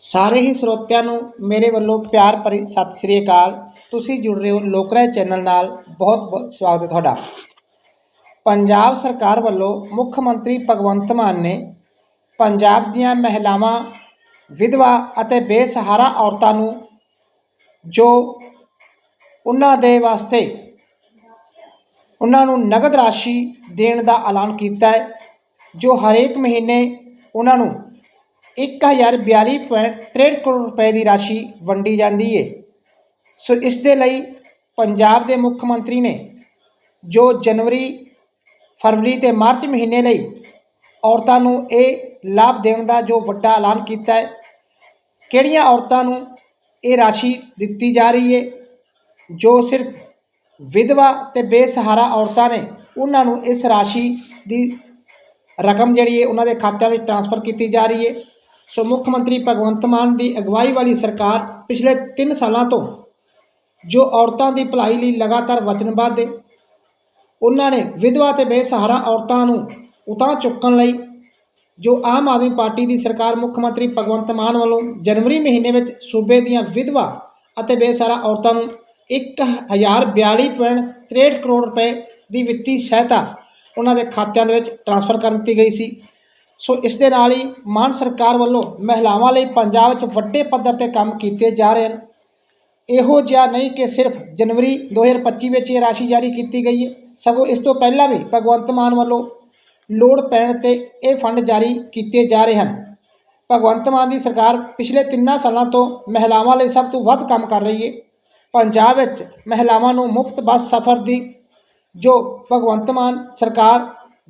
ਸਾਰੇ ਹੀ ਸਰੋਤਿਆਂ ਨੂੰ ਮੇਰੇ ਵੱਲੋਂ ਪਿਆਰ ਭਰੀ ਸਤਿ ਸ੍ਰੀ ਅਕਾਲ। ਤੁਸੀਂ ਜੁੜ ਰਹੇ ਹੋ ਲੋਕਰਾਏ ਚੈਨਲ ਨਾਲ। ਬਹੁਤ ਬਹੁਤ ਸਵਾਗਤ ਹੈ ਤੁਹਾਡਾ। ਪੰਜਾਬ ਸਰਕਾਰ ਵੱਲੋਂ ਮੁੱਖ ਮੰਤਰੀ ਭਗਵੰਤ ਮਾਨ ਨੇ ਪੰਜਾਬ ਦੀਆਂ ਮਹਿਲਾਵਾਂ, ਵਿਧਵਾ ਅਤੇ ਬੇਸਹਾਰਾ ਔਰਤਾਂ ਨੂੰ ਜੋ ਉਹਨਾਂ ਦੇ ਵਾਸਤੇ ਉਹਨਾਂ ਨੂੰ ਨਗਦ ਰਾਸ਼ੀ ਦੇਣ ਦਾ ਐਲਾਨ ਕੀਤਾ ਹੈ, ਜੋ ਹਰੇਕ ਮਹੀਨੇ ਉਹਨਾਂ ਨੂੰ ਇੱਕ ਹਜ਼ਾਰ ਬਿਆਲੀ ਪੁਆਇੰਟ ਤਰੇਹਠ ਕਰੋੜ ਰੁਪਏ ਦੀ ਰਾਸ਼ੀ ਵੰਡੀ ਜਾਂਦੀ ਹੈ ਸੋ ਇਸ ਦੇ ਲਈ ਪੰਜਾਬ ਦੇ ਮੁੱਖ ਮੰਤਰੀ ਨੇ ਜੋ ਜਨਵਰੀ, ਫਰਵਰੀ ਤੇ ਮਾਰਚ ਮਹੀਨੇ ਲਈ ਔਰਤਾਂ ਨੂੰ ਇਹ ਲਾਭ ਦੇਣ ਦਾ ਜੋ ਵੱਡਾ ਐਲਾਨ ਕੀਤਾ ਹੈ, ਕਿਹੜੀਆਂ ਔਰਤਾਂ ਨੂੰ ਇਹ ਰਾਸ਼ੀ ਦਿੱਤੀ ਜਾ ਰਹੀ ਹੈ ਜੋ ਸਿਰਫ ਵਿਧਵਾ ਤੇ ਬੇਸਹਾਰਾ ਔਰਤਾਂ ਨੇ, ਉਹਨਾਂ ਨੂੰ ਇਸ ਰਾਸ਼ੀ ਦੀ ਰਕਮ ਜਿਹੜੀ ਹੈ ਉਹਨਾਂ ਦੇ ਖਾਤਿਆਂ ਵਿੱਚ ਟ੍ਰਾਂਸਫਰ ਕੀਤੀ ਜਾ ਰਹੀ ਹੈ ਸੋ ਮੁੱਖ ਮੰਤਰੀ ਭਗਵੰਤ ਮਾਨ ਦੀ ਅਗਵਾਈ ਵਾਲੀ ਸਰਕਾਰ ਪਿਛਲੇ 3 ਸਾਲਾਂ ਤੋਂ ਜੋ ਔਰਤਾਂ ਦੀ ਭਲਾਈ ਲਈ ਲਗਾਤਾਰ ਵਚਨਬੱਧ ਹੈ ਉਹਨਾਂ ਨੇ ਵਿਧਵਾ ਤੇ ਬੇਸਹਾਰਾ ਔਰਤਾਂ ਨੂੰ ਉਤਾਂ ਚੁੱਕਣ ਲਈ ਜੋ ਆਮ ਆਦਮੀ ਪਾਰਟੀ ਦੀ ਸਰਕਾਰ ਮੁੱਖ ਮੰਤਰੀ ਭਗਵੰਤ ਮਾਨ ਵੱਲੋਂ ਜਨਵਰੀ ਮਹੀਨੇ ਵਿੱਚ ਸੂਬੇ ਦੀਆਂ ਵਿਧਵਾ ਅਤੇ ਬੇਸਹਾਰਾ ਔਰਤਾਂ ਨੂੰ 1042.63 ਕਰੋੜ ਰੁਪਏ ਦੀ ਵਿੱਤੀ ਸਹਾਇਤਾ ਉਹਨਾਂ ਦੇ ਖਾਤਿਆਂ ਦੇ ਵਿੱਚ ਟ੍ਰਾਂਸਫਰ ਕਰ ਦਿੱਤੀ ਗਈ ਸੀ। ਸੋ ਇਸ ਦੇ ਨਾਲ ਹੀ ਮਾਨ ਸਰਕਾਰ ਵੱਲੋਂ ਮਹਿਲਾਵਾਂ ਲਈ ਪੰਜਾਬ ਵਿੱਚ ਵੱਡੇ ਪੱਧਰ ਤੇ ਕੰਮ ਕੀਤੇ ਜਾ ਰਹੇ ਹਨ। ਇਹੋ ਜਿਹਾ ਨਹੀਂ ਕਿ ਸਿਰਫ ਜਨਵਰੀ 2025 ਵਿੱਚ ਇਹ ਰਾਸ਼ੀ ਜਾਰੀ ਕੀਤੀ ਗਈ ਹੈ। ਸਗੋਂ ਇਸ ਤੋਂ ਪਹਿਲਾਂ ਵੀ ਭਗਵੰਤ ਮਾਨ ਵੱਲੋਂ ਲੋੜ ਪੈਣ ਤੇ ਇਹ ਫੰਡ ਜਾਰੀ ਕੀਤੇ ਜਾ ਰਹੇ ਹਨ। ਭਗਵੰਤ ਮਾਨ ਦੀ ਸਰਕਾਰ ਪਿਛਲੇ ਤਿੰਨਾਂ ਸਾਲਾਂ ਤੋਂ ਮਹਿਲਾਵਾਂ ਲਈ ਸਭ ਤੋਂ ਵੱਧ ਕੰਮ ਕਰ ਰਹੀ ਹੈ। ਪੰਜਾਬ ਵਿੱਚ ਮਹਿਲਾਵਾਂ ਨੂੰ ਮੁਫਤ ਬੱਸ ਸਫ਼ਰ ਦੀ ਜੋ ਭਗਵੰਤ ਮਾਨ ਸਰਕਾਰ,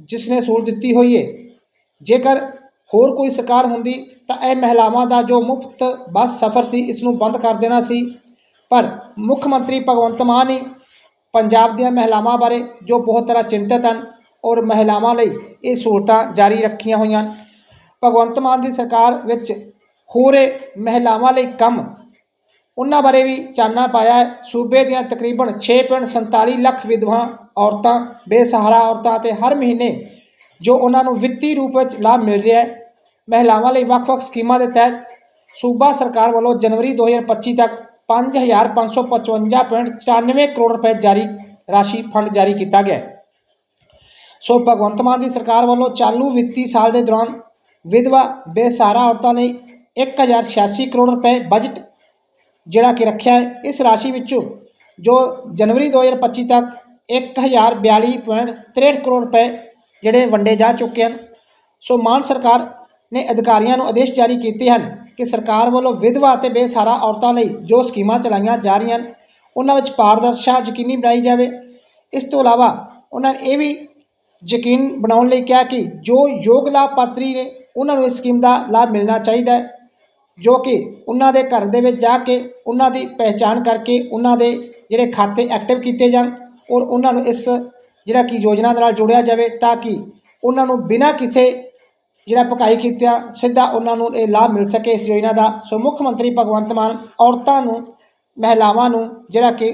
ਜਿਸ ਨੇ ਸਹੂਲਤ ਦਿੱਤੀ ਹੋਈ ਹੈ ਜੇਕਰ ਹੋਰ ਕੋਈ ਸਰਕਾਰ ਹੁੰਦੀ ਤਾਂ ਇਹ ਮਹਿਲਾਵਾਂ ਦਾ ਜੋ ਮੁਫਤ ਬੱਸ ਸਫ਼ਰ ਸੀ ਇਸ ਨੂੰ ਬੰਦ ਕਰ ਦੇਣਾ ਸੀ। ਪਰ ਮੁੱਖ ਮੰਤਰੀ ਭਗਵੰਤ ਮਾਨ ਹੀ ਪੰਜਾਬ ਦੀਆਂ ਮਹਿਲਾਵਾਂ ਬਾਰੇ ਜੋ ਬਹੁਤ ਤਰ੍ਹਾਂ ਚਿੰਤਤ ਹਨ ਔਰ ਮਹਿਲਾਵਾਂ ਲਈ ਇਹ ਸਹੂਲਤਾਂ ਜਾਰੀ ਰੱਖੀਆਂ ਹੋਈਆਂ ਹਨ, ਭਗਵੰਤ ਮਾਨ ਦੀ ਸਰਕਾਰ ਵਿੱਚ ਹੋ ਰਹੇ ਮਹਿਲਾਵਾਂ ਲਈ ਕੰਮ ਉਹਨਾਂ ਬਾਰੇ ਵੀ ਚਾਨਣਾ ਪਾਇਆ ਹੈ। ਸੂਬੇ ਦੀਆਂ ਤਕਰੀਬਨ 6.47 ਲੱਖ ਵਿਧਵਾ ਔਰਤਾਂ, ਬੇਸਹਾਰਾ ਔਰਤਾਂ ਤੇ ਹਰ ਮਹੀਨੇ ਜੋ ਉਹਨਾਂ ਨੂੰ ਵਿੱਤੀ ਰੂਪ ਵਿੱਚ ਲਾਭ ਮਿਲ ਰਿਹਾ ਹੈ। ਮਹਿਲਾਵਾਂ ਲਈ ਵੱਖ-ਵੱਖ ਸਕੀਮਾਂ ਦੇ ਤਹਿਤ ਸੂਬਾ ਸਰਕਾਰ ਵੱਲੋਂ ਜਨਵਰੀ 2025 ਤੱਕ 5555.94 ਕਰੋੜ ਰੁਪਏ ਜਾਰੀ ਰਾਸ਼ੀ ਫੰਡ ਜਾਰੀ ਕੀਤਾ ਗਿਆ ਸੋ ਭਗਵੰਤ ਮਾਨ ਦੀ ਸਰਕਾਰ ਵੱਲੋਂ ਚਾਲੂ ਵਿੱਤੀ ਸਾਲ ਦੇ ਦੌਰਾਨ ਵਿਧਵਾ, ਬੇਸਹਾਰਾ ਔਰਤਾਂ ਲਈ 1086 ਕਰੋੜ ਰੁਪਏ ਬਜਟ ਜਿਹੜਾ ਕਿ ਰੱਖਿਆ ਹੈ। ਇਸ ਰਾਸ਼ੀ ਵਿੱਚੋਂ ਜੋ ਜਨਵਰੀ 2025 ਤੱਕ 1042.63 ਕਰੋੜ ਰੁਪਏ ਜਿਹੜੇ ਵੰਡੇ ਜਾ ਚੁੱਕੇ ਹਨ। ਸੋ ਮਾਨ ਸਰਕਾਰ ਨੇ ਅਧਿਕਾਰੀਆਂ ਨੂੰ ਆਦੇਸ਼ ਜਾਰੀ ਕੀਤੇ ਹਨ ਕਿ ਸਰਕਾਰ ਵੱਲੋਂ ਵਿਧਵਾ ਅਤੇ ਬੇਸਹਾਰਾ ਔਰਤਾਂ ਲਈ ਜੋ ਸਕੀਮਾਂ ਚਲਾਈਆਂ ਜਾ ਰਹੀਆਂ ਹਨ, ਉਹਨਾਂ ਵਿੱਚ ਪਾਰਦਰਸ਼ਤਾ, ਯਕੀਨੀ ਬਣਾਈ ਜਾਵੇ। ਇਸ ਤੋਂ ਇਲਾਵਾ ਉਹਨਾਂ ਨੇ ਇਹ ਵੀ ਯਕੀਨ ਬਣਾਉਣ ਲਈ ਕਿਹਾ ਕਿ ਜੋ ਯੋਗ ਲਾਭਪਾਤਰੀ ਨੇ, ਉਹਨਾਂ ਨੂੰ ਇਸ ਸਕੀਮ ਦਾ ਲਾਭ ਮਿਲਣਾ ਚਾਹੀਦਾ ਹੈ, ਜੋ ਕਿ ਉਹਨਾਂ ਦੇ ਘਰ ਦੇ ਵਿੱਚ ਜਾ ਕੇ ਉਹਨਾਂ ਦੀ ਪਹਿਚਾਣ ਕਰਕੇ ਉਹਨਾਂ ਦੇ ਜਿਹੜੇ ਖਾਤੇ ਐਕਟਿਵ ਕੀਤੇ ਜਾਣ ਔਰ ਉਹਨਾਂ ਨੂੰ ਇਸ ਜਿਹੜਾ ਕਿ ਯੋਜਨਾ ਦੇ ਨਾਲ ਜੋੜਿਆ ਜਾਵੇ ਤਾਂ ਕਿ ਉਹਨਾਂ ਨੂੰ ਬਿਨਾਂ ਕਿਸੇ ਜਿਹੜਾ ਪਕਾਈ ਕੀਤਿਆਂ ਸਿੱਧਾ ਉਹਨਾਂ ਨੂੰ ਇਹ ਲਾਭ ਮਿਲ ਸਕੇ ਇਸ ਯੋਜਨਾ ਦਾ। ਸੋ ਮੁੱਖ ਮੰਤਰੀ ਭਗਵੰਤ ਮਾਨ ਔਰਤਾਂ ਨੂੰ, ਮਹਿਲਾਵਾਂ ਨੂੰ ਜਿਹੜਾ ਕਿ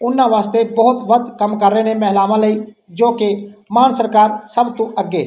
ਉਹਨਾਂ ਵਾਸਤੇ ਬਹੁਤ ਵੱਧ ਕੰਮ ਕਰ ਰਹੇ ਨੇ ਮਹਿਲਾਵਾਂ ਲਈ, ਜੋ ਕਿ ਮਾਨ ਸਰਕਾਰ ਸਭ ਤੋਂ ਅੱਗੇ।